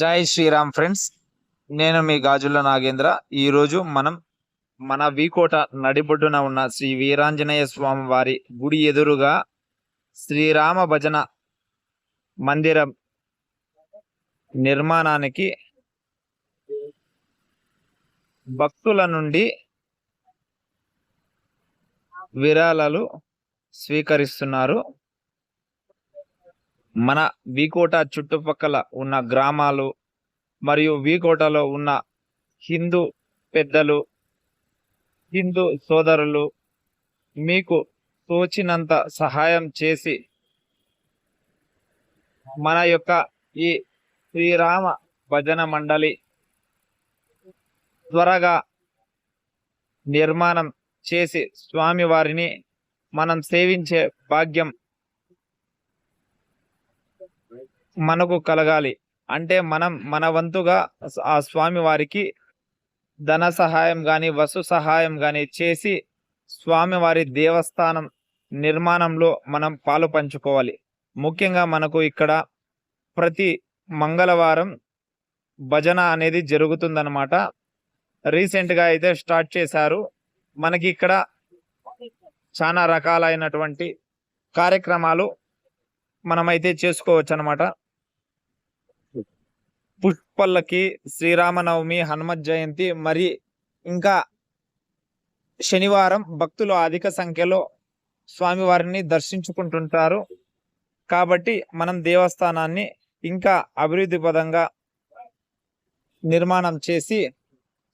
జై శ్రీరామ్ ఫ్రెండ్స్. నేను మీ గాజుల నాగేంద్ర. ఈరోజు మనం మన వీకోట నడిబొడ్డున ఉన్న శ్రీ వీరాంజనేయ స్వామి వారి గుడి ఎదురుగా శ్రీరామ భజన మందిరం నిర్మాణానికి భక్తుల నుండి విరాళాలు స్వీకరిస్తున్నారు. మన వీకోట చుట్టుపక్కల ఉన్న గ్రామాలు మరియు వీకోటలో ఉన్న హిందూ పెద్దలు హిందూ సోదరులు మీకు తోచినంత సహాయం చేసి మన యొక్క ఈ శ్రీరామ భజన మండలి త్వరగా నిర్మాణం చేసి స్వామివారిని మనం సేవించే భాగ్యం మనకు కలగాలి. అంటే మనం మన వంతుగా ఆ స్వామి వారికి ధన సహాయం కానీ వస్తు సహాయం కానీ చేసి స్వామివారి దేవస్థానం నిర్మాణంలో మనం పాలు పంచుకోవాలి. ముఖ్యంగా మనకు ఇక్కడ ప్రతి మంగళవారం భజన అనేది జరుగుతుందన్నమాట. రీసెంట్గా అయితే స్టార్ట్ చేశారు. మనకి ఇక్కడ చాలా రకాలైనటువంటి కార్యక్రమాలు మనమైతే చేసుకోవచ్చు అనమాట పుష్పల్లకి శ్రీరామనవమి హనుమత్ జయంతి మరి ఇంకా శనివారం భక్తులు అధిక సంఖ్యలో స్వామివారిని దర్శించుకుంటుంటారు. కాబట్టి మనం దేవస్థానాన్ని ఇంకా అభివృద్ధి పదంగా నిర్మాణం చేసి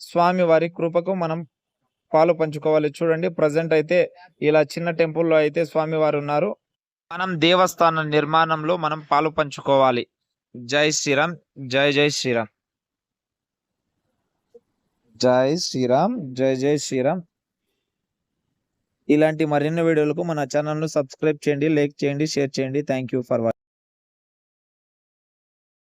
స్వామివారి కృపకు మనం పాలు పంచుకోవాలి. చూడండి ప్రజెంట్ అయితే ఇలా చిన్న టెంపుల్లో అయితే స్వామివారు ఉన్నారు. మనం దేవస్థాన నిర్మాణంలో మనం పాలు పంచుకోవాలి. జై శ్రీరామ్ జై జై శ్రీరామ్. జై శ్రీరామ్ జై జై శ్రీరామ్. ఇలాంటి మరిన్ని వీడియోలకు మన ఛానల్ను సబ్స్క్రైబ్ చేయండి లైక్ చేయండి షేర్ చేయండి. Thank you for watching